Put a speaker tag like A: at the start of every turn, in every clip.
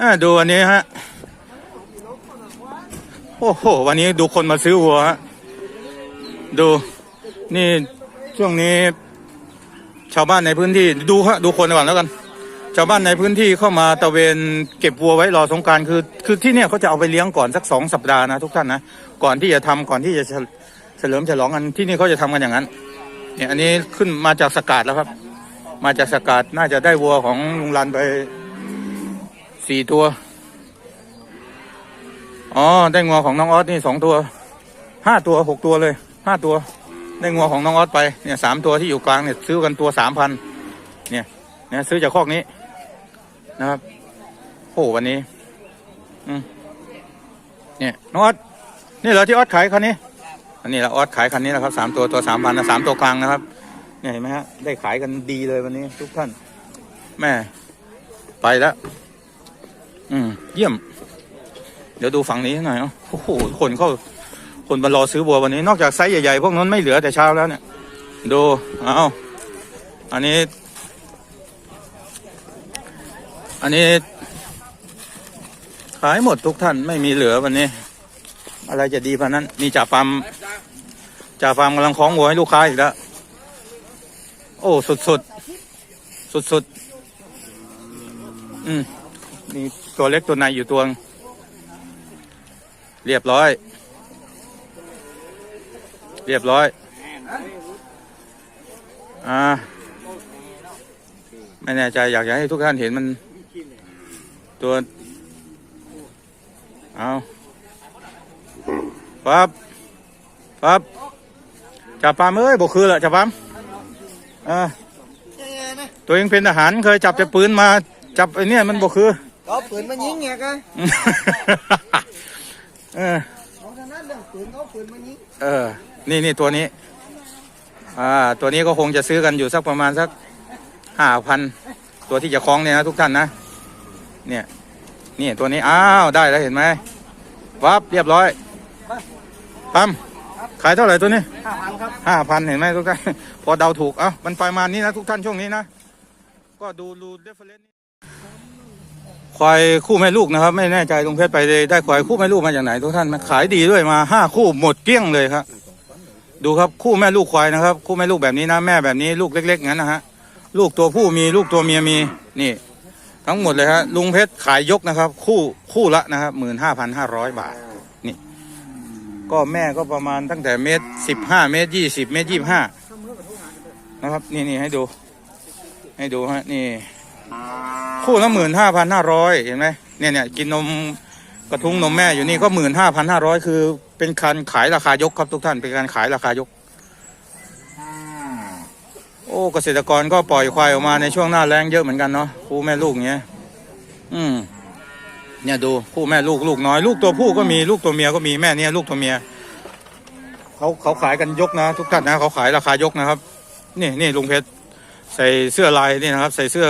A: อ่าดูวันนี้ฮะ โอ้โห วันนี้ดูคนมาซื้อวัวฮะ ดู นี่ช่วงนี้ ชาวบ้านในพื้นที่ดูฮะดูคนก่อนแล้วกัน ชาวบ้านในพื้นที่เข้ามาตะเวนเก็บวัวไว้รอสงการคือ คือที่เนี่ยเขาจะเอาไปเลี้ยงก่อนสักสองสัปดาห์นะทุกท่านนะ ก่อนที่จะทำก่อนที่จะเฉลิมฉลองกันที่นี่เขาจะทำกันอย่างนั้น เนี่ยอันนี้ขึ้นมาจากสกาดแล้วครับ มาจากสกาดน่าจะได้วัวของลุงรันไป สี่ตัว อ๋อ ได้งัวของน้องออสนี่สองตัว ห้าตัวหกตัวเลย ห้าตัว ได้งัวของน้องออสไป เนี่ยสามตัวที่อยู่กลางเนี่ยซื้อกันตัวสามพัน เนี่ย เนี่ยซื้อจากคอกนี้นะครับ โอ้วันนี้ อืมเนี่ยน้องออสนี่เหรอที่ออสขายคันนี้ อันนี้แหละออสขายคันนี้แหละครับสามตัวตัวสามพันนะสามตัวกลางนะครับ เนี่ยเห็นไหมฮะ ได้ขายกันดีเลยวันนี้ ทุกท่าน แม่ ไปแล้ว อืมเยี่ยม เดี๋ยวดูฝั่งนี้หน่อยเนาะโอ้โหคนเข้าคนมารอซื้อบัววันนี้นอกจากไซส์ใหญ่ๆพวกนั้นไม่เหลือแต่เช้าแล้วเนี่ย ดูเอาอันนี้ อันนี้ ขายหมดทุกท่านไม่มีเหลือวันนี้ อะไรจะดีพันนั้นมีจ่าฟาร์มจ่าฟาร์มกำลังคล้องวัวให้ลูกค้าอีกแล้วโอ้สุดสุดสุดสุดๆอืม มีตัวเล็กตัวในอยู่ตัวงเรียบร้อย เรียบร้อย อ่า ไม่แน่ใจอยากจะให้ทุกท่านเห็นมัน ตัว เอาปั๊บปั๊บจับปลามเอ้ยบอกคือละจับปลาอ่าตัวเองเป็นทหารเคยจับแต่ปืนมาจับไอ้นี่มันบอกคือ
B: có quyền mà nhín nghe coi
A: เออ
B: không có nói được quyền có quyền mà nhín
A: เออ นี่นี่ตัวนี้ อ่า ตัวนี้ก็คงจะซื้อกันอยู่สักประมาณสักห้าพันตัวที่จะคล้องเนี่ยนะทุกท่านนะ เนี่ย นี่ตัวนี้ อ้าว ได้แล้วเห็นไหมวับเรียบร้อยปั๊มขายเท่าไหร่ตัวนี้
B: ห้าพันครับ
A: ห้าพันเห็นไหมทุกท่าน พอเดาถูก เอ้ามันประมาณนี้นะทุกท่านช่วงนี้นะ ก็ดูดูเรฟเฟรนซ์ ควายคู่แม่ลูกนะครับ ไม่แน่ใจลุงเพชรไปได้ได้ควายคู่แม่ลูกมาจากไหนทุกท่านมันขายดีด้วยมาห้าคู่หมดเกลี้ยงเลยครับ ดูครับคู่แม่ลูกควายนะครับ คู่แม่ลูกแบบนี้นะแม่แบบนี้ลูกเล็กๆงั้นนะฮะลูกตัวผู้มีลูกตัวเมียมีนี่ ทั้งหมดเลยฮะลุงเพชรขายยกนะครับ คู่คู่ละนะครับหมื่นห้าพันห้าร้อยบาทนี่ ก็แม่ก็ประมาณตั้งแต่เมตรสิบห้าเมตรยี่สิบเมตรยี่สิบห้านะครับ นี่นี่ให้ดู ให้ดูฮะนี่ คู่ละหมื่นห้าพันห้าร้อยเห็นไหมเนี่ยเนี่ยกินนมกระทุ้งนมแม่อยู่นี่ก็หมื่นห้าพันห้าร้อยคือ เป็นการขายราคายกครับทุกท่านเป็นการขายราคายก โอ้เกษตรกรก็ปล่อยควายออกมาในช่วงหน้าแรงเยอะเหมือนกันเนาะคู่แม่ลูกเงี้ย อืมเนี่ยดูคู่แม่ลูกลูกน้อย ลูกตัวผู้ก็มีลูกตัวเมียก็มีแม่เนี่ยลูกตัวเมียเขาเขาขายกันยกนะ ทุกท่านนะเขาขายราคายกนะครับ นี่นี่ลุงเพชร ใส่เสื้อลายนี่นะครับ ใส่เสื้อ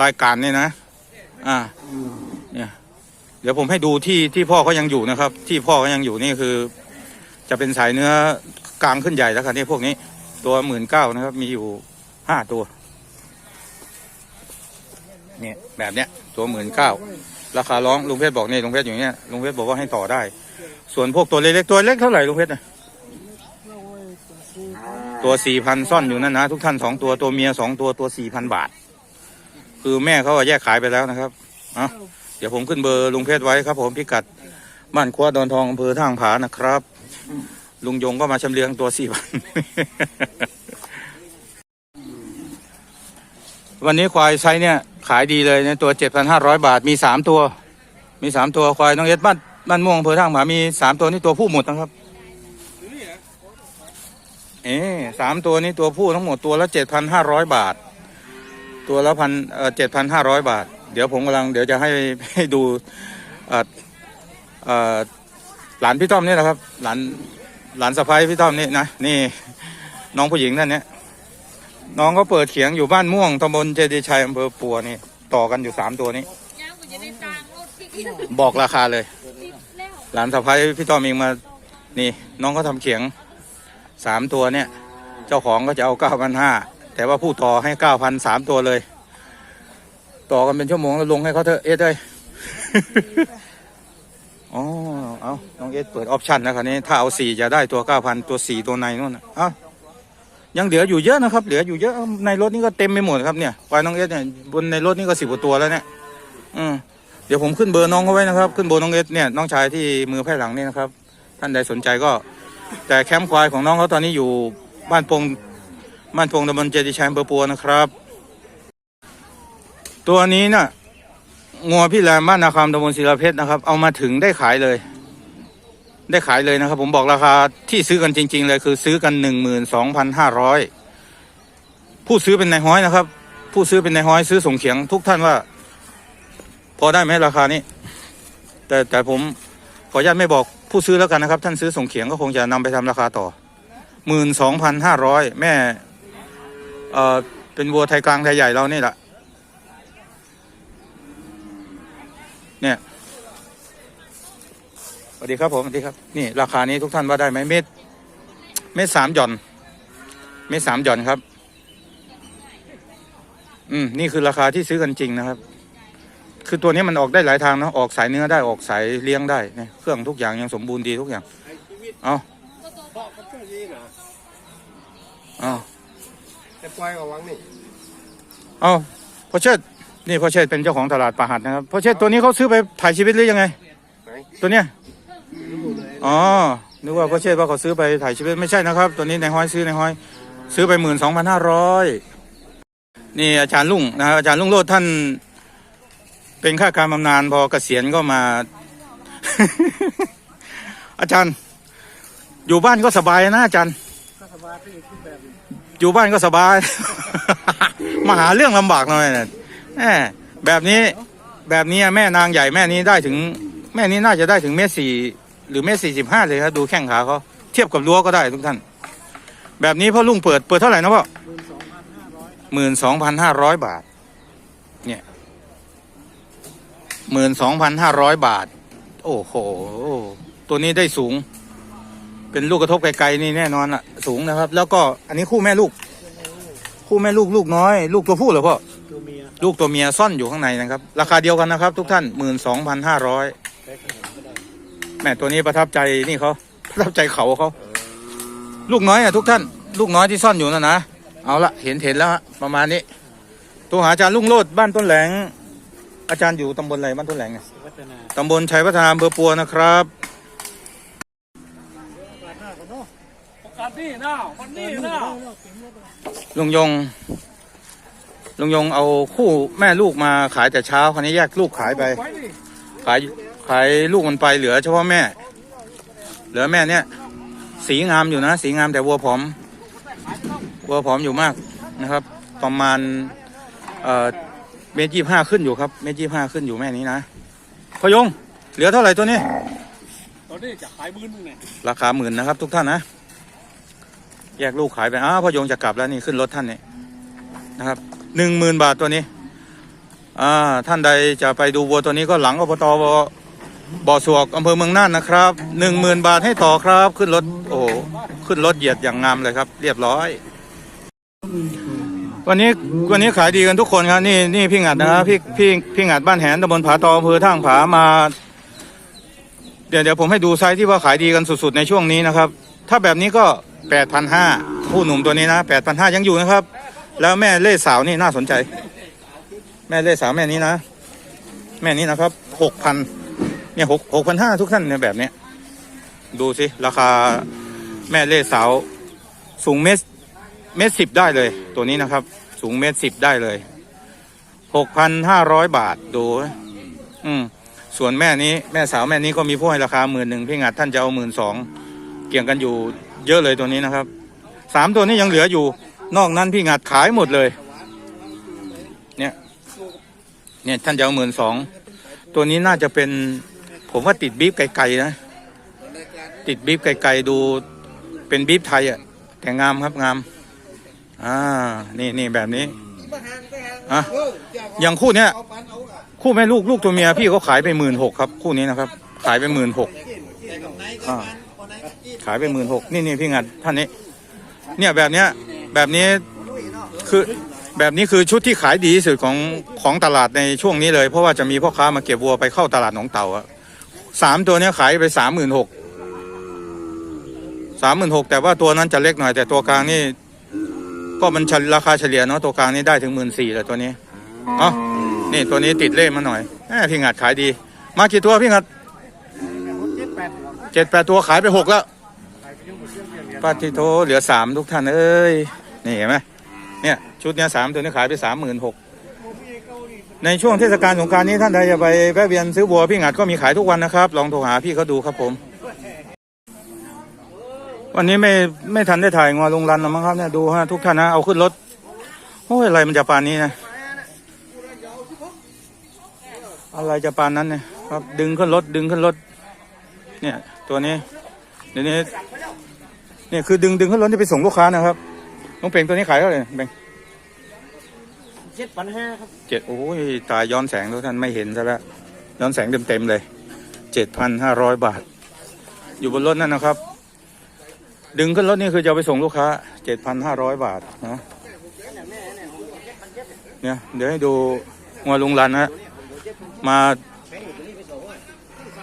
A: ลายการนี่นะ อ่าเนี่ยเดี๋ยวผมให้ดูที่ที่พ่อเขายังอยู่นะครับ ที่พ่อเขายังอยู่นี่คือ จะเป็นสายเนื้อกลางขึ้นใหญ่แล้วครับนี่พวกนี้ ตัวหมื่นเก้านะครับ มีอยู่ห้าตัวเนี่ยแบบเนี้ยตัวหมื่นเก้าราคาร้องลุงเพชรบอกนี่ลุงเพชรอยู่เนี่ยลุงเพชรบอกว่าให้ต่อได้ ส่วนพวกตัวเล็กๆตัวเล็กเท่าไหร่ลุงเพชรน่ะ ตัวสี่พันซ่อนอยู่นั่นนะทุกท่านสองตัวตัวเมียสองตัวตัวสี่พันบาท คือแม่เขาแยกขายไปแล้วนะครับเอะเดี๋ยวผมขึ้นเบอร์ลุงเพชรไว้ครับ ผมพิกัดบ้านครัวดอนทองอำเภอท่างผานะครับ ลุงยงก็มาชำเลืองตัวสี่พันวันนี้ควายไซเนี่ยขายดีเลยเนี่ยตัวเจ็ดพันห้าร้อยบาทมีสามตัว มีสามตัวควายน้องเอสบ้านบ้านม่วงอำเภอท่างผามีสามตัวนี่ตัวผู้หมดนะครับ เอ๊ะสามตัวนี้ตัวผู้ทั้งหมดตัวละเจ็ดพันห้าร้อยบาท ตัวละพันเอ่อเจ็ดพันห้าร้อยบาท เดี๋ยวผมกำลังเดี๋ยวจะให้ให้ดูเอ่อเอ่อหลานพี่ต้อมนี่แหละครับ หลานหลานสะพ้ายพี่ต้อมนี่นะนี่น้องผู้หญิงนั่นเนี่ยน้องก็เปิดเขียงอยู่บ้านม่วงตำบลเจดีย์ชัยอำเภอปัวนี่ต่อกันอยู่สามตัวนี้
C: ย่างกูจะได้ตังค์รถที่กิน
A: บอกราคาเลย
C: ติดแล้ว
A: หลานสะพ้ายพี่ต้อมเองมา นี่ น้องเขาทำเขียง สามตัวเนี่ย เจ้าของก็จะเอาเก้าพันห้าแต่ว่าผู้ต่อให้เก้าพันสามตัวเลย ต่อกันเป็นชั่วโมงแล้วลงให้เขาเถอะเอ๊ะเอ้ยอ๋อเอาน้องเอสเปิดออปชันนะคันนี้ถ้าเอาสี่จะได้ตัวเก้าพันตัวสี่ตัวในนู่นน่ะเอ้ายังเหลืออยู่เยอะนะครับ เหลืออยู่เยอะในรถนี่ก็เต็มไปหมดครับเนี่ยควายน้องเอสเนี่ยบนในรถนี่ก็สิบกว่าตัวแล้วเนี่ยอืมเดี๋ยวผมขึ้นเบอร์น้องเขาไว้นะครับ ขึ้นเบอร์น้องเอสเนี่ยน้องชายที่มือไพ่หลังนี่นะครับ ท่านใดสนใจก็ แต่แคมป์ควายของน้องเขาตอนนี้อยู่บ้านปงบ้านปงตำบลเจดีชัยอำเบอร์ปัวนะครับ ตัวนี้น่ะงัวพี่แรมบ้านนาคำตำบลศิลาเพชรนะครับ เอามาถึงได้ขายเลย ได้ขายเลยนะครับ ผมบอกราคาที่ซื้อกันจริง ๆ เลยคือซื้อกันหนึ่งหมื่นสองพันห้าร้อยผู้ซื้อเป็นนายห้อยนะครับ ผู้ซื้อเป็นนายห้อยซื้อส่งเขียงทุกท่านว่า พอได้ไหมราคานี้ แต่แต่ผมขออนุญาตไม่บอก ผู้ซื้อแล้วกันนะครับ ท่านซื้อส่งเขียงก็คงจะนำไปทำราคาต่อหมื่นสองพันห้าร้อยแม่เอ่อเป็นวัวไทยกลางไทยใหญ่เรานี่แหละเนี่ยสวัสดีครับผมสวัสดีครับนี่ราคานี้ทุกท่านว่าได้ไหมเม็ดเม็ดสามหย่อน เม็ดสามหย่อนครับ อืมนี่คือราคาที่ซื้อกันจริงนะครับ คือตัวนี้มันออกได้หลายทางเนาะออกสายเนื้อได้ออกสายเลี้ยงได้เนี่ยเครื่องทุกอย่างยังสมบูรณ์ดีทุกอย่างเอาเอา
D: จะปล่อยกับวังนี่
A: เอาพ่อเชิดนี่พ่อเชิดเป็นเจ้าของตลาดปลาหัดนะครับพ่อเชิดตัวนี้เขาซื้อไปถ่ายชีวิตหรือยังไง
D: ไหน
A: ตัวเนี้ยอ๋อนึกว่าพ่อเชษฐ์ว่าเขาซื้อไปถ่ายชีวิตไม่ใช่นะครับ ตัวนี้ในห้อยซื้อในห้อย ซื้อไปหมื่นสองพันห้าร้อยนี่อาจารย์ลุงนะครับอาจารย์ลุงโลดท่าน เป็นข้าการบำนาญพอเกษียณก็มา อาจารย์ อยู่บ้านก็สบายนะอาจารย์อยู่บ้านก็สบาย มาหาเรื่องลำบากหน่อยนะแหมแบบนี้แบบนี้แม่นางใหญ่แม่นี้ได้ถึง แม่นี้น่าจะได้ถึงเมตรสี่หรือเมตรสี่สิบห้าเลยครับดูแข้งขาเขาเทียบกับรั้วก็ได้ทุกท่าน แบบนี้พ่อลุงเปิดเปิดเท่าไหร่นะพ่อหมื่นสองพันห้าร้อยบาท เนี่ย หมื่นสองพันห้าร้อยบาท โอ้โห ตัวนี้ได้สูง เป็นลูกกระทบไกลๆนี่แน่นอนอะสูงนะครับ แล้วก็อันนี้คู่แม่ลูก คู่แม่ลูกลูกน้อย ลูกตัวผู้เหรอพ่อ
D: ตัวเมีย
A: ลูกตัวเมียซ่อนอยู่ข้างในนะครับ ราคาเดียวกันนะครับ ทุกท่านหมื่นสองพันห้าร้อยแม่ตัวนี้ประทับใจนี่เขาประทับใจเขาเขาลูกน้อยอะทุกท่าน ลูกน้อยที่ซ่อนอยู่นั่นนะเอาละเห็นเห็นแล้วฮะประมาณนี้ตัวหาอาจารย์ลุงโลดบ้านต้นแหลง อาจารย์อยู่ตำบลอะไรบ้านต้นแหลงเนี่ย
D: วัฒนา
A: ตำบลชัยพัฒนาอำเภอปัวนะครับ
D: การนี่นะวันนี้นะ
A: ลุงยงลุงยงเอาคู่แม่ลูกมาขายแต่เช้าคราวนี้แยกลูกขายไป
D: ไว้นี่
A: ขายขายลูกมันไปเหลือเฉพาะแม่ เหลือแม่เนี่ย สีงามอยู่นะ สีงามแต่วัวผอม วัวผอมอยู่มากนะครับ ประมาณเอ่อ เมตรยี่ห้าขึ้นอยู่ครับ เมตรยี่ห้าขึ้นอยู่แม่นี้นะพยง เหลือเท่าไหร่ตัวนี้
D: ตอนนี้จะขายมือนึงไง
A: ราคาหมื่นนะครับ ทุกท่านนะ แยกลูกขายไปอ้าวพอยงจะกลับแล้วนี่ขึ้นรถท่านนี่นะครับหนึ่งหมื่นบาทตัวนี้อ่าท่านใดจะไปดูวัวตัวนี้ก็หลังอบตบบ่อสวกอำเภอเมืองน่านนะครับหนึ่งหมื่นบาทให้ต่อครับ ขึ้นรถโอ้โหขึ้นรถเหยียดอย่างงามเลยครับ เรียบร้อย วันนี้วันนี้ขายดีกันทุกคนครับนี่นี่พี่งัดนะครับพี่พี่พี่งัดบ้านแหนตำบลผาตออำเภอท่างผามา เดี๋ยวเดี๋ยวผมให้ดูไซส์ที่ว่าขายดีกันสุดๆในช่วงนี้นะครับ ถ้าแบบนี้ก็แปดพันห้าผู้หนุ่มตัวนี้นะแปดพันห้ายังอยู่นะครับ แล้วแม่เล่สาวนี่น่าสนใจ แม่เล่สาวแม่นี้นะ แม่นี้นะครับหกพันเนี่ยหกหกพันห้าทุกท่านเนี่ยแบบเนี้ยดูสิราคาแม่เล่สาวสูงเมตร เมตรสิบได้เลย ตัวนี้นะครับ สูงเมตรสิบได้เลยหกพันห้าร้อยบาทดู อืม ส่วนแม่นี้แม่สาวแม่นี้ก็มีผู้ให้ราคาหมื่นหนึ่งพี่งัดท่านจะเอาหมื่นสองเกี่ยงกันอยู่เยอะเลยตัวนี้นะครับสามตัวนี้ยังเหลืออยู่ นอกนั้นพี่งัดขายหมดเลย เนี่ย เนี่ยท่านจะเอาหมื่นสองตัวนี้น่าจะเป็น ผมว่าติดบีบไกลๆนะติดบีบไกลๆดูเป็นบีบไทยอะแต่งามครับงาม อ่า นี่นี่แบบนี้ อะ อย่างคู่เนี้ย
B: เอาปันเอาอะ
A: คู่แม่ลูกลูกตัวเมียพี่เขาขายไปหมื่นหกครับ คู่นี้นะครับ ขายไปหมื่นหก
B: แต่กับไหนก็
A: อ่า
B: ปันคนไหนก็กิน
A: ขายไปหมื่นหกนี่นี่พี่งัดท่านนี้ เนี่ยแบบเนี้ย แบบนี้
B: ลุยเนาะ
A: คือแบบนี้คือชุดที่ขายดีที่สุดของของตลาดในช่วงนี้เลย เพราะว่าจะมีพ่อค้ามาเก็บวัวไปเข้าตลาดหนองเต่าอะสามตัวเนี้ยขายไปสามหมื่นหกสามหมื่นหกแต่ว่าตัวนั้นจะเล็กหน่อยแต่ตัวกลางนี่ ก็มันเฉลี่ยราคาเฉลี่ยเนาะตัวกลางนี่ได้ถึงหมื่นสี่เลยตัวนี้เอ๋อนี่ตัวนี้ติดเล่มมาหน่อยแหมพี่งัดขายดี มากี่ตัวพี่งัดเจ็ดแปดตัวขายไปหกแล้วปาติโทเหลือสามทุกท่านเอ้ยนี่เห็นไหมเนี่ยชุดเนี้ยสามตัวนี้ขายไปสามหมื่นหกในช่วงเทศกาลสงกรารนี้ท่านใดจะไปแวะเวียนซื้อบัวพี่งัดก็มีขายทุกวันนะครับ ลองโทรหาพี่เขาดูครับผม วันนี้ไม่ไม่ทันได้ถ่ายงอลงรันหรอกมั้งครับเนี่ยดูฮะทุกท่านนะเอาขึ้นรถโอ้ยอะไรมันจะปานนี้นะอะไรจะปานนั้นเนี่ยครับดึงขึ้นรถดึงขึ้นรถเนี่ยตัวนี้เดี๋ยวนี้เนี่ยคือดึงดึงขึ้นรถที่ไปส่งลูกค้านะครับน้องเป่งตัวนี้ขายเท่าไหร่เป่ง
B: เจ็ดพันห้าครับ
A: เจ็ดโอ้ยตายย้อนแสงทุกท่านไม่เห็นซะแล้วย้อนแสงเต็มเต็มๆเลยเจ็ดพันห้าร้อยบาท อยู่บนรถนั่นนะครับ ดึงขึ้นรถนี่คือจะไปส่งลูกค้าเจ็ดพันห้าร้อยบาทนะเนี่ยเดี๋ยวให้ดูงัวลุงรันนะมา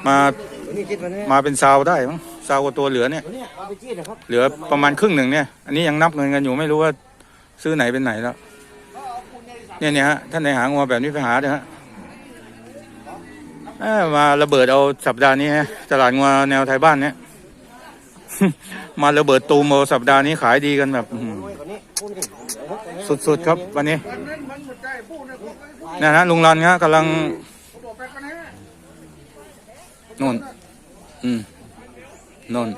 A: มามาเป็นซาวได้มั้งซาวกับตัวเหลือเนี่ย
B: เห
A: ลือประมาณครึ่งหนึ่งเนี่ย อันนี้ยังนับเงินกันอยู่ไม่รู้ว่าซื้อไหนเป็นไหนแล้วเนี่ยเนี่ยฮะท่านไหนหางัวแบบนี้ไปหาเถอะฮะมาระเบิดเอาสัปดาห์นี้ฮะตลาดงัวแนวไทยบ้านเนี่ย มาระเบิดตูมเอาสัปดาห์นี้ขายดีกันแบบสุดๆครับวันนี้นะฮะลุงรันครับกำลังนู่นอืมนู่น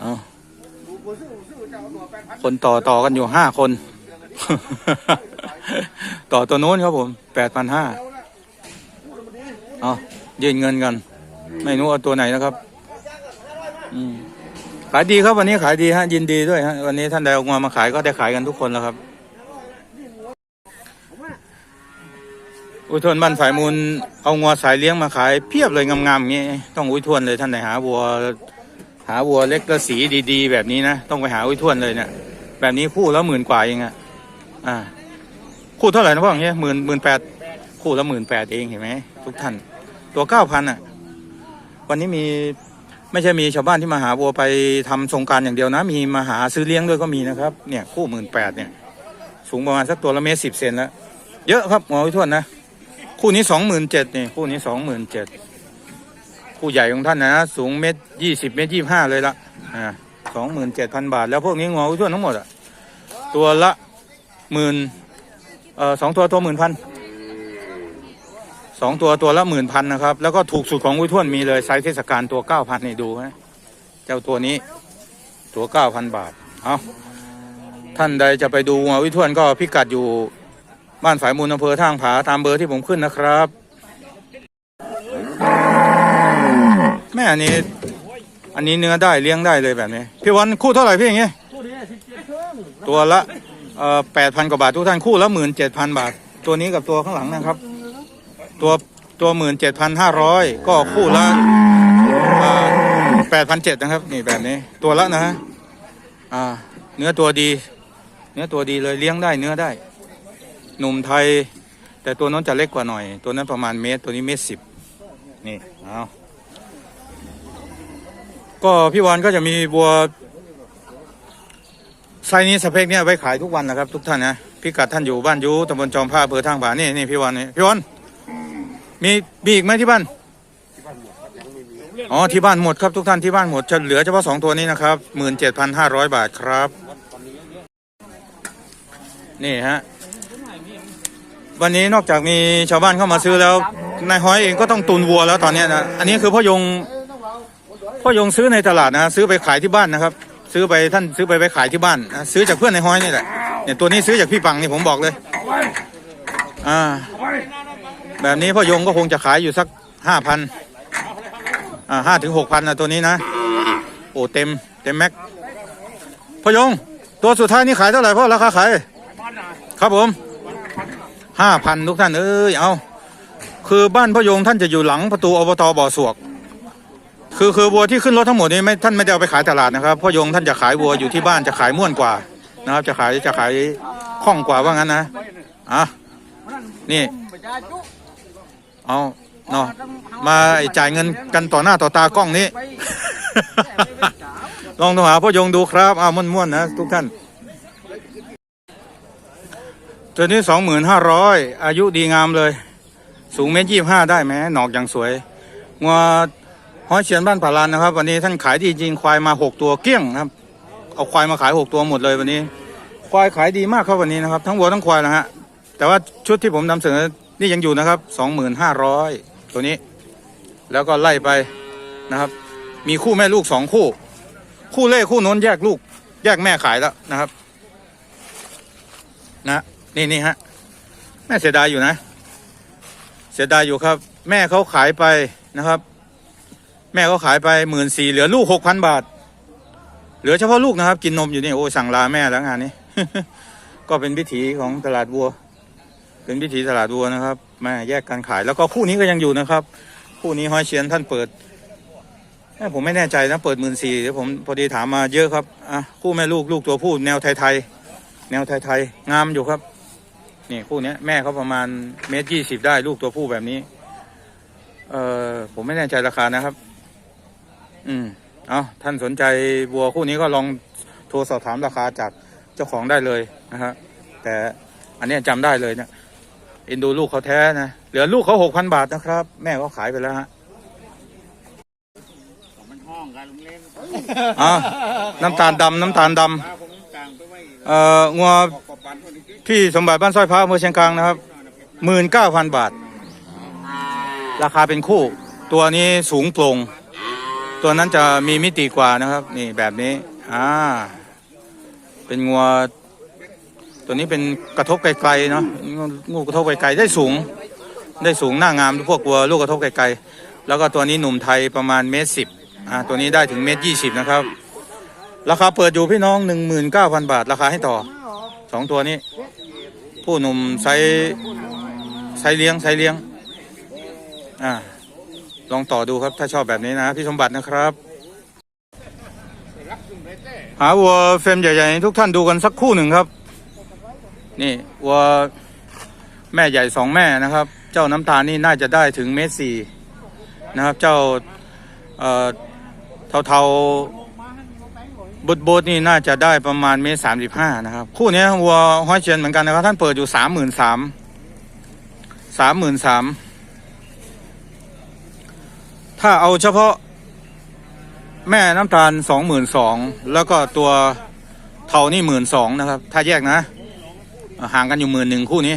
A: เอาคนต่อต่อกันอยู่ห้าคน ต่อตัวนู้นครับผมแปดพันห้าเอายืนเงินกัน ไม่รู้เอาตัวไหนนะครับ ขายดีครับวันนี้ขายดีฮะยินดีด้วยฮะวันนี้ท่านใดเอางวมาขายก็ได้ขายกันทุกคนแล้วครับอุยทวนบ้านฝ่ายมูลเอางัวสายเลี้ยงมาขายเพียบเลยงามๆอย่างงี้ ต้องอุ้ยทวนเลยท่านไหนหาวัว หาวัวเล็กและสีดีๆ แบบนี้นะต้องไปหาอุ้ยทวนเลยเนี่ยแบบนี้คู่ละหมื่นกว่าเองอะอ่า คู่เท่าไหร่นะพ่ออย่างเงี้ยหมื่นหมื่นแปดคู่ละหมื่นแปดเองเห็นไหมทุกท่าน ตัวเก้าพันอะ วันนี้มี ไม่ใช่มีชาวบ้านที่มาหาวัวไปทำสงการอย่างเดียวนะ มีมาหาซื้อเลี้ยงด้วยก็มีนะครับเนี่ยคู่หมื่นแปดเนี่ยสูงประมาณสักตัวละเมตรสิบเซนแล้วเยอะครับหมอวิทวนนะ คู่นี้สองหมื่นเจ็ดนี่คู่นี้สองหมื่นเจ็ดคู่ใหญ่ของท่านนะ สูงเมตรยี่สิบเมตรยี่ห้าเลยละอ่าสองหมื่นเจ็ดพันบาท แล้วพวกนี้งอวิทวนทั้งหมดอะตัวละหมื่นเอ่อสองตัวตัวหมื่นพัน สองตัวตัวละหมื่นพันนะครับ แล้วก็ถูกสุดของอุ้ยท้วนมีเลยไซส์เทศกาลตัวเก้าพันนี่ดูฮะเจ้าตัวนี้ตัวเก้าพันบาท เอาท่านใดจะไปดูงัวอุ้ยท้วนก็พิกัดอยู่บ้านฝายมูลอำเภอทางผาตามเบอร์ที่ผมขึ้นนะครับ แม่อันนี้ อันนี้เนื้อได้เลี้ยงได้เลยแบบนี้ พี่วันคู่เท่าไหร่พี่อย่างเงี้ย
D: ตัวนี้สิบเจ็ดเครื่อง
A: ตัวละเอ่อแปดพันกว่าบาททุกท่านคู่ละหมื่นเจ็ดพันบาท ตัวนี้กับตัวข้างหลังนะครับ ตัวตัวหมื่นเจ็ดพันห้าร้อยก็คู่ละแปดพันเจ็ดนะครับ นี่แบบนี้ตัวละนะฮะอ่า เนื้อตัวดี เนื้อตัวดีเลยเลี้ยงได้เนื้อได้ หนุ่มไทย แต่ตัวนั้นจะเล็กกว่าหน่อย ตัวนั้นประมาณเมตรตัวนี้เมตรสิบนี่เอาก็พี่วานก็จะมีบัวไซนี้สเปคเนี่ยไว้ขายทุกวันนะครับ ทุกท่านนะพิกัดท่านอยู่บ้านยูตำบลจอมผ้าอำเภอทางผานี่นี่พี่วันนี่พี่วัน มีมีอีกไหมที่บ้านอ๋อที่บ้านหมดครับทุกท่านที่บ้านหมดจะเหลือเฉพาะสองตัวนี้นะครับหมื่นเจ็ดพันห้าร้อยบาทครับ นี่ฮะวันนี้นอกจากมีชาวบ้านเข้ามาซื้อแล้วนายฮ้อยเองก็ต้องตุนวัวแล้วตอนนี้นะอันนี้คือพ่อยงพ่อยงซื้อในตลาดนะซื้อไปขายที่บ้านนะครับ ซื้อไปท่านซื้อไปไปขายที่บ้านนะซื้อจากเพื่อนในห้อยนี่แหละเนี่ยตัวนี้ซื้อจากพี่ปังนี่ผมบอกเลย
D: เอา
A: แบบนี้พ่อยงก็คงจะขายอยู่สักห้าพันอ่าห้าถึงหกพันนะตัวนี้นะ โอ้เต็มเต็มแม็กพ่อยง ตัวสุดท้ายนี่ขายเท่าไหร่พ่อราคาขายครับผมห้าพันทุกท่านเอ้ยเอาคือบ้านพ่อยงท่านจะอยู่หลังประตูอบตบ่อสวก คือคือวัวที่ขึ้นรถทั้งหมดนี้ไม่ท่านไม่ได้เอาไปขายตลาดนะครับพ่อยงท่านจะขายวัวอยู่ที่บ้านจะขายม่วนกว่านะครับ จะขายจะขายคล่องกว่าว่างั้นนะอะนี่ เอาเนาะมาไอ้จ่ายเงินกันต่อหน้าต่อตากล้องนี้ ลองโทรหาพ่อยงดูครับอ้าวม่วนๆนะทุกท่านตัวนี้สองหมื่นห้าร้อยอายุดีงามเลย สูงเมตรยี่ห้าได้ไหมหนอกอย่างสวยงัวห้อยเฉียนบ้านผาลานนะครับ วันนี้ท่านขายดีจริงควายมาหกตัวเกลี้ยงนะครับ เอาควายมาขายหกตัวหมดเลยวันนี้ ควายขายดีมากครับวันนี้นะครับ ทั้งวัวทั้งควายนะฮะแต่ว่าชุดที่ผมนำเสนอ นี่ยังอยู่นะครับสองหมื่นห้าร้อยตัวนี้ แล้วก็ไล่ไปนะครับ มีคู่แม่ลูกสองคู่ คู่เล่คู่น้นแยกลูก แยกแม่ขายแล้วนะครับ นะนี่นี่ฮะแม่เสียดายอยู่นะ เสียดายอยู่ครับ แม่เขาขายไปนะครับ แม่เขาขายไปหมื่นสี่เหลือลูกหกพันบาท เหลือเฉพาะลูกนะครับ กินนมอยู่นี่โอ้สั่งลาแม่แล้วงานนี้ ก็เป็นวิถีของตลาดวัว เป็นวิถีตลาดวัวนะครับแม่แยกการขายแล้วก็คู่นี้ก็ยังอยู่นะครับ คู่นี้ฮอยเชียนท่านเปิดเอ้ยผมไม่แน่ใจนะเปิดหมื่นสี่เดี๋ยวผมพอดีถามมาเยอะครับอะคู่แม่ลูกลูกตัวผู้แนวไทยๆแนวไทยๆงามอยู่ครับนี่คู่เนี้ยแม่เขาประมาณเมตรยี่สิบได้ลูกตัวผู้แบบนี้ เอ่อผมไม่แน่ใจราคานะครับ อืมเอาท่านสนใจวัวคู่นี้ก็ลองโทรสอบถามราคาจากเจ้าของได้เลยนะฮะแต่อันนี้จำได้เลยเนะ เอ็นดูลูกเขาแท้นะ เหลือลูกเขาหกพันบาทนะครับ แม่เขาขายไปแล้วฮะ
B: มันห้องกันลุงเล่น
A: อะน้ำตาลดำน้ำตาลด
B: ผมกลางไปไว้ำ
A: เอ่องัว
B: กอบปันคนนี้
A: พี่สมบัติบ้านสร้อยพระอำเภอเชียงกลางนะครับหมื่นเก้าพันบาท ราคาเป็นคู่ ตัวนี้สูงโปร่งตัวนั้นจะมีมิติกว่านะครับ นี่แบบนี้ อ่า เป็นงัว ตัวนี้เป็นกระทบไกลๆเนาะงูงูกระทบไกลๆได้สูง ได้สูงหน้างามพวกวัวลูกกระทบไกลๆแล้วก็ตัวนี้หนุ่มไทยประมาณเมตรสิบอ่าตัวนี้ได้ถึงเมตรยี่สิบนะครับ ราคาเปิดอยู่พี่น้องหนึ่งหมื่นเก้าพันบาทราคาให้ต่อสองตัวนี้ ผู้หนุ่มไซส์ไซส์เลี้ยงไซส์เลี้ยงอ่าลองต่อดูครับถ้าชอบแบบนี้นะพี่สมบัตินะครับ หาวัวเฟรมใหญ่ๆให้ทุกท่านดูกันสักคู่หนึ่งครับ นี่วัวแม่ใหญ่สองแม่นะครับ เจ้าน้ำตาลนี่น่าจะได้ถึงเมตรสี่นะครับ เจ้าเอ่อเทาบุดบดนี่น่าจะได้ประมาณเมตรสามสิบห้านะครับ คู่นี้วัวห้อยเชียนเหมือนกันนะครับ ท่านเปิดอยู่สามหมื่นสามสามหมื่นสามถ้าเอาเฉพาะแม่น้ำตาลสองหมื่นสองแล้วก็ตัวเทานี่หมื่นสองนะครับ ถ้าแยกนะ ห่างกันอยู่หมื่นหนึ่งคู่นี้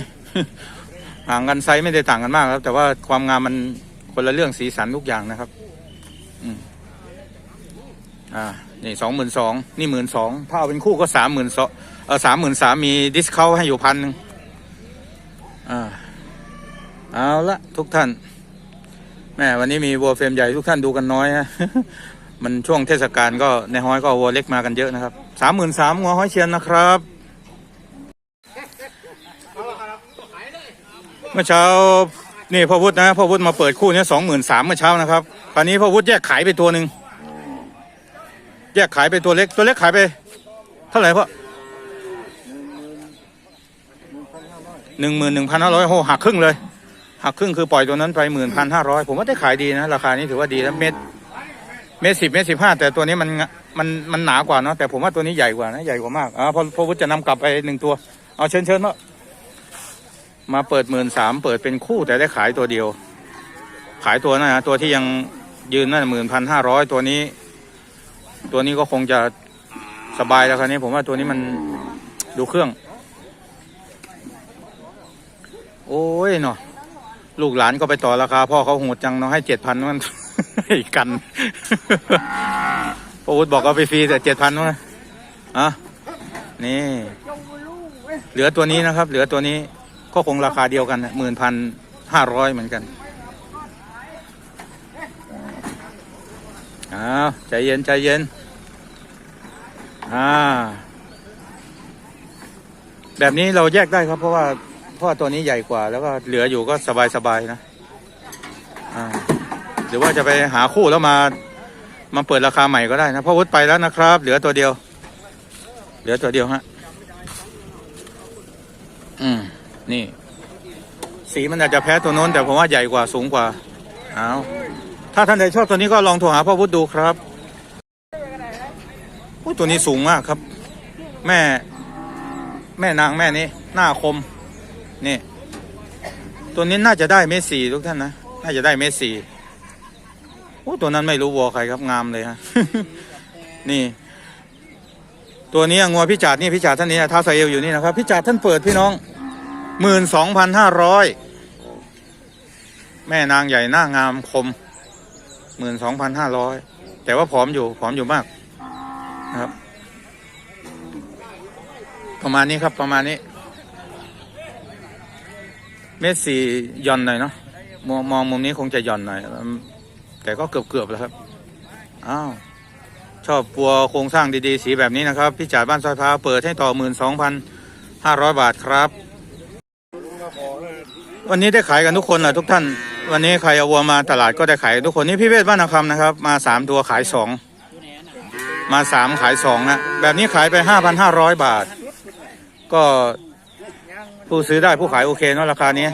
A: ห่างกันไซส์ไม่ได้ต่างกันมากครับ แต่ว่าความงามมันคนละเรื่องสีสันทุกอย่างนะครับอ่านี่สองหมื่นสองนี่หมื่นสองถ้าเอาเป็นคู่ก็สามหมื่นสองเออสามหมื่นสามมีดิสเคาให้อยู่พันหนึ่งอ่าเอาละทุกท่านแม่วันนี้มีวัวเฟรมใหญ่ทุกท่านดูกันน้อยฮะมันช่วงเทศกาลก็ในห้อยก็เอาวัวเล็กมากันเยอะนะครับสามหมื่นสามงัวห้อยเชียนนะครับ มื่อเช้านี่พ่อวุฒินะพ่อวุฒิมาเปิดคู่นี้สองหมื่นสามเมื่อเช้านะครับตอนนี้พ่อวุฒิแยกขายไปตัวหนึ่งแยกขายไปตัวเล็กตัวเล็กขายไป เท่าไหร่พ่อหนึ่งหมื่นหนึ่งพันห้าร้อยโหหักครึ่งเลย หักครึ่งคือปล่อยตัวนั้นไปหมื่นพันห้าร้อยผมว่าได้ขายดีนะ ราคานี้ถือว่าดีแล้วเม็ดเม็ดสิบเม็ดสิบห้าแต่ตัวนี้มันมันมันหนากว่าเนาะแต่ผมว่าตัวนี้ใหญ่กว่านะใหญ่กว่า มากอ่าพอพอวุฒิจะนำกลับไปหนึ่งตัว เอาเชิญเชิญเนาะ มาเปิดหมื่นสามเปิดเป็นคู่แต่ได้ขายตัวเดียว ขายตัวนั่นนะตัวที่ยังยืนนั่นหมื่นพันห้าร้อยตัวนี้ ตัวนี้ก็คงจะสบายแล้วคราวนี้ ผมว่าตัวนี้มันดูเครื่อง โอ้ยเนาะลูกหลานก็ไปต่อราคา พ่อเขาโหดจังเนาะให้เจ็ดพันมันให้กันพ่อวุฒิบอกเอาไปฟรีแต่เจ็ดพันวะอะนี่ เหลือตัวนี้นะครับ เหลือตัวนี้ ก็คงราคาเดียวกันหมื่นพันห้าร้อยเหมือนกันอ้าวใจเย็นใจเย็นอ่าแบบนี้เราแยกได้ครับเพราะว่าเพราะว่าตัวนี้ใหญ่กว่า แล้วก็เหลืออยู่ก็สบายสบายนะอ่าหรือว่าจะไปหาคู่แล้วมามาเปิดราคาใหม่ก็ได้นะพ่อวุฒิไปแล้วนะครับ เหลือตัวเดียว เหลือตัวเดียวฮะอืม นี่ สีมันอาจจะแพ้ตัวโน้น แต่ผมว่าใหญ่กว่าสูงกว่าเอาถ้าท่านใดชอบตัวนี้ก็ลองโทรหาพ่อวุฒิดูครับอุ้ยตัวนี้สูงมากครับ แม่ แม่นางแม่นี้ หน้าคม นี่ ตัวนี้น่าจะได้เมสี่ทุกท่านนะน่าจะได้เมสี่โอ้ตัวนั้นไม่รู้วัวใครครับงามเลยฮะนี่ ตัวนี้งัวพิจารนี่พิจารท่านนี้ท้าไซเอลอยู่นี่นะครับพิจารท่านเปิดพี่น้อง หมื่นสองพันห้าร้อยแม่นางใหญ่หน้างามคมหมื่นสองพันห้าร้อยแต่ว่าผอมอยู่ผอมอยู่มากนะครับ ประมาณนี้ครับประมาณนี้ เมตรสี่หย่อนหน่อยเนาะมองมองมุมนี้คงจะหย่อนหน่อย แต่ก็เกือบเกือบแล้วครับอ้าวชอบปัวโครงสร้างดีๆ สีแบบนี้นะครับ พี่จ่ายบ้านซอยพ้าเปิดให้ต่อหมื่นสองพันห้าร้อยบาทครับ วันนี้ได้ขายกันทุกคนนะทุกท่าน วันนี้ใครเอาวัวมาตลาดก็ได้ขายทุกคนนี่พี่เวทบ้านนาคำนะครับ มาสามตัวขายสองมาสามขายสองนะแบบนี้ขายไปห้าพันห้าร้อยบาท ก็ผู้ซื้อได้ผู้ขายโอเคเนาะราคานี้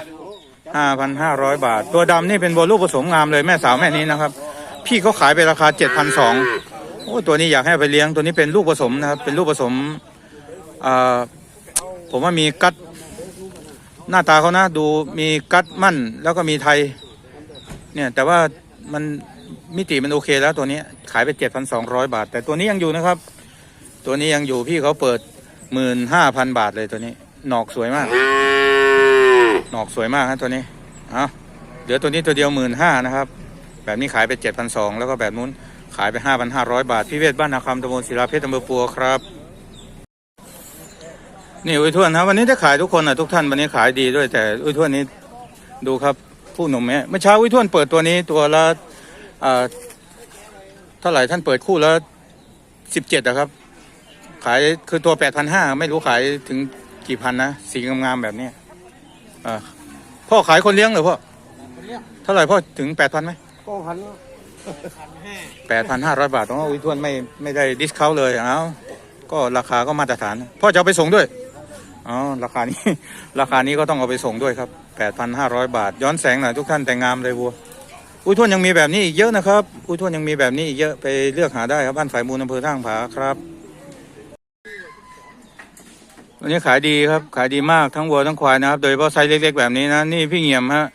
A: ห้าพันห้าร้อยบาท ตัวดำนี่เป็นวัวลูกผสมงามเลยแม่สาวแม่นี้นะครับ พี่เขาขายไปราคาเจ็ดพันสองโอ้ตัวนี้อยากให้ไปเลี้ยงตัวนี้เป็นลูกผสมนะครับ เป็นลูกผสมอ่าผมว่ามีกัด หน้าตาเขานะดูมีกัดมั่นแล้วก็มีไทย เนี่ยแต่ว่ามันมิติมันโอเคแล้วตัวนี้ขายไปเจ็ดพันสองร้อยบาท แต่ตัวนี้ยังอยู่นะครับ ตัวนี้ยังอยู่พี่เขาเปิดหมื่นห้าพันบาทเลยตัวนี้ หนอกสวยมาก หนอกสวยมากนะตัวนี้เอาเดี๋ยวตัวนี้ตัวเดียวหมื่นห้านะครับ แบบนี้ขายไปเจ็ดพันสองแล้วก็แบบนู้นขายไป5,500บาทพี่เวทบ้านนาคำตำบลศิลาเพชรอำเภอปัวครับ นี่อุ้ยทวนนะวันนี้ได้ขายทุกคนนะทุกท่านวันนี้ขายดีด้วย แต่อุ้ยทวนนี้ดูครับผู้หนุ่มแม่เมื่อเช้าอุ้ยทวนเปิดตัวนี้ตัวละอ่าเท่าไหร่ท่านเปิดคู่ละสิบเจ็ดนะครับ ขายคือตัวแปดพันห้าไม่รู้ขายถึงกี่พันนะสีงามๆแบบนี้อ่าพ่อขายคนเลี้ยงเหรอพ่อเท่าไหร่พ่อถึงแปดพันไหม
B: ก็พัน
A: แปดพันห้าร้อยบาทของอุ้ยทวนไม่ไม่ได้ดิสเขาเลยเอ้าก็ราคาก็มาตรฐาน พ่อจะเอาไปส่งด้วย อ๋อราคานี้ ราคานี้ก็ต้องเอาไปส่งด้วยครับแปดพันห้าร้อยบาท ย้อนแสงหน่อยทุกท่านแต่งงามเลยวัวอุ้ยทวนยังมีแบบนี้อีกเยอะนะครับอุ้ยทวนยังมีแบบนี้อีกเยอะไปเลือกหาได้ครับบ้านฝ่ายมูลอำเภอท่างผาครับวันนี้ขายดีครับขายดีมากทั้งวัวทั้งควายนะครับ โดยเฉพาะไซส์เล็กๆแบบนี้นะนี่พี่เงียมฮะ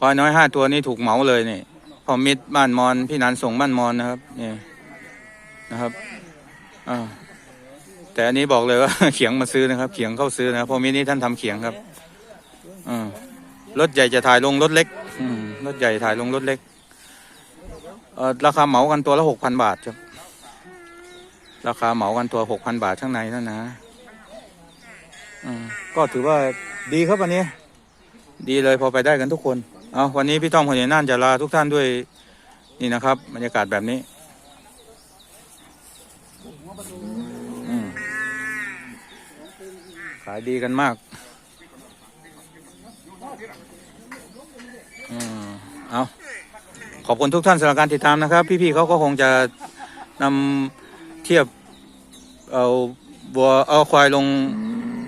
A: ควายน้อยห้าตัวนี้ถูกเหมาเลยนี่พอมิตรบ้านมอนพี่นันส่งบ้านมอนนะครับนี่นะครับอ่า แต่อันนี้บอกเลยว่า เขียงมาซื้อนะครับ เขียงเข้าซื้อนะครับพอมินี่ท่านทำเขียงครับอรถใหญ่จะถ่ายลงรถเล็ก อืรถใหญ่ถ่ายลงรถเล็กเอราคาเหมากันตัวละหกพันบาทครับ ราคาเหมากันตัวหกพันบาทข้างในนั่นนะก็ถือว่าดีครับวันนี้ ดีเลยพอไปได้กันทุกคน เอาวันนี้พี่ต้อมคนใหญ่น่านจะลาทุกท่านด้วยนี่นะครับ บรรยากาศแบบนี้อืมขายดีกันมาก อืม เอาขอบคุณทุกท่านสำหรับการติดตามนะครับ พี่ๆเขาก็คงจะนำเทียบเอาบัวเอาควายลง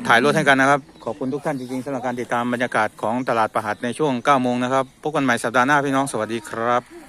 A: ถ่ายรถให้กันนะครับ ขอบคุณทุกท่านจริงๆสำหรับการติดตามบรรยากาศของตลาดประหัดในช่วง9โมงนะครับพบกันใหม่สัปดาห์หน้าพี่น้องสวัสดีครับ